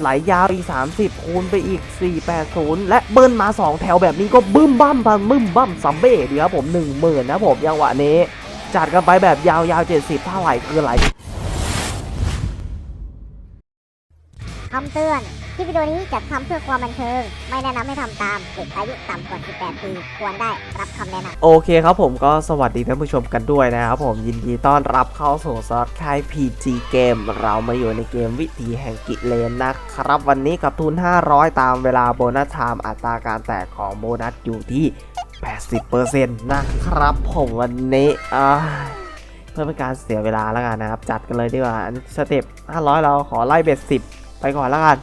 ไหลยาวอีก 30 คูณไปอีก 480 และเบิ้ลมา 2 แถวแบบนี้ก็บึ้มบั้มบัมบึ้มบั้มซัมเบ้ดีครับผม 10,000 นะผมยังหวะนี้ จัดกันไปแบบยาวๆ70 ถ้าไหลคือไหล คำเตือน คลิปวิดีโอนี้จัดทำเพื่อความบันเทิง ไม่แนะนำให้ทำตามเด็กอายุต่ำกว่า 18 ปี ควรได้รับคำแนะนำโอเคครับผมก็สวัสดีท่านผู้ชมกันด้วยนะครับผมยินดีต้อนรับเข้าสู่ซอสค่าย PG เกม เรามาอยู่ในเกมวิถีแห่งกิเลนนะครับวันนี้กับทุน 500 ตามเวลาโบนัสไทม์อัตราการแตกของโบนัสอยู่ที่ 80%นะครับผมวันนี้อ่าเพื่อเป็นการเสียเวลาแล้วกันนะครับ จัดกันเลยดีกว่าสเต็ป500 เราขอไล่เบ็ด10 ไปก่อนแล้วกัน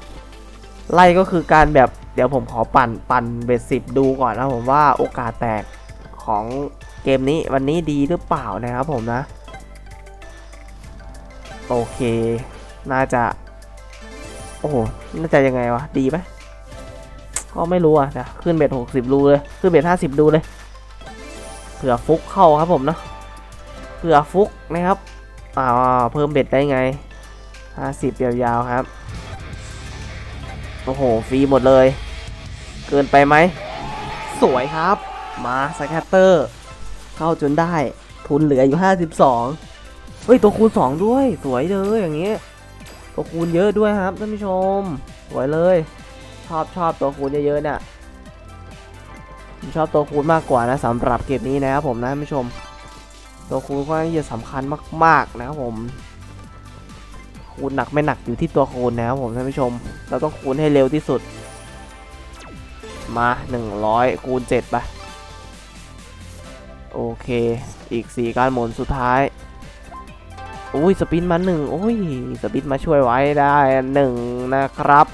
ไล่ก็คือการแบบเดี๋ยวผมขอปั่นปั่นเบ็ดสิบดูก่อนนะผมว่าโอกาสแตกของเกมนี้วันนี้ดีหรือเปล่านะครับผมนะ โอเค น่าจะ โอ้โห น่าจะยังไงวะ ดีไหมก็ไม่รู้อะนะขึ้นเบ็ดหกสิบรูเลย ขึ้นเบ็ดห้าสิบดูเลย เผื่อฟุกเข้าครับผมเนาะเผื่อฟุกนะครับอ่าเพิ่มเบ็ดได้ไงห้าสิบยาวๆครับ โอ้โห ฟรีหมดเลย เกินไปไหม สวยครับ มาสแคตเตอร์ เข้าจนได้ ทุนเหลืออยู่ 52 เฮ้ย ตัวคูณ 2 ด้วย สวยเลยอย่างนี้ ตัวคูณเยอะด้วยครับท่านผู้ชม สวยเลย ชอบชอบตัวคูณเยอะๆเนี่ยผมชอบตัวคูณมากกว่านะสำหรับเกมนี้นะครับผมนะท่านผู้ชม ตัวคูณค่อนข้างจะสำคัญมากๆนะครับผม คูณหนักไม่หนักอยู่ที่ตัวคูณนะครับผมท่านผู้ชม เราต้องคูณให้เร็วที่สุด มา 100 คูณ7ไปโอเค อีก 4 การหมุนสุดท้ายโอ้ยสปินมาหนึ่งโอ้ยสปินมาช่วยไว้ได้หนึ่งนะครับ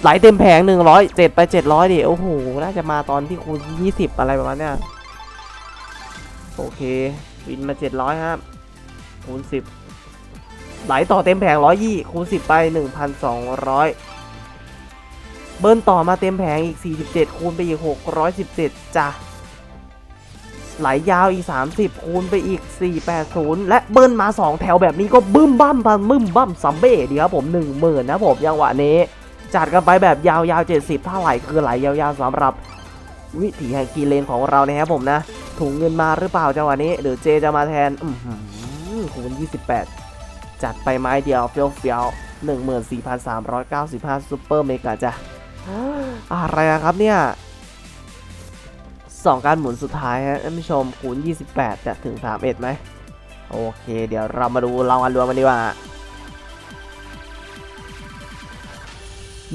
ไหลเต็มแผง100 7ไป700ดิโอ้โหน่าจะมาตอนที่คูณ20อะไรประมาณเนี้ยโอเคบินมา700ครับคูณ10 ไหลต่อเต็มแผงร้อยยี่คูณสิบไปหนึ่งพันสองร้อยเบิ้ลต่อมาเต็มแผงอีกสี่สิบเจ็ดคูณไปอีกหกร้อยสิบเจ็ดจ้ะไหลยาวอีกสามสิบคูณไปอีกสี่แปดศูนย์และเบิ้ลมาสองแถวแบบนี้ก็บึ้มบั้มบัมบึ้มบั้มซัมเบ้ดีครับผมหนึ่งหมื่นนะผมยังหวะนี้ จัดกันไปแบบยาวๆเจ็ดสิบถ้าไหลคือไหลยาวๆสำหรับ วิถีแห่งกีเลนของเรานะครับผมนะ ถุงเงินมาหรือเปล่าจังหวะนี้หรือเจจะมาแทน อือหือคูณยี่สิบแปด จัดไปไม้เดียวเฟี้ยวเฟี้ยวหนึ่งหมื่นสี่พันสามร้อยเก้าสิบห้าซูเปอร์เมกาจ้ะอะไรอะครับเนี่ยสองการหมุนสุดท้ายฮะท่านผู้ชมคูณ 28 จะถึง 31ไหมโอเค เดี๋ยวเรามาดูรางวัลรวมกันดีกว่า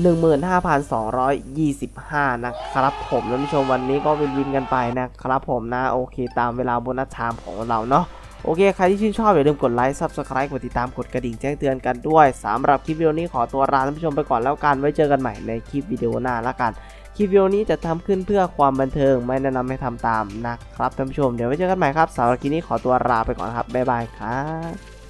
15,225 นะครับผมท่านผู้ชมวันนี้ก็วินวินกันไปนะครับผมนะ โอเคตามเวลาโบนัสไทม์ของเราเนาะ โอเค ใครที่ชื่นชอบอย่าลืมกดไลค์ Subscribe กดติดตามกดกระดิ่งแจ้งเตือนกันด้วยสำหรับคลิปวิดีโอนี้ขอตัวลาท่านผู้ชมไปก่อนแล้วกันไว้เจอกันใหม่ในคลิปวิดีโอหน้าละกันคลิปวิดีโอนี้จะทำขึ้นเพื่อความบันเทิงไม่แนะนำให้ทำตามนะครับท่านผู้ชมเดี๋ยวไว้เจอกันใหม่ครับสำหรับคลิปนี้ขอตัวลาไปก่อนครับบ๊ายบายครับ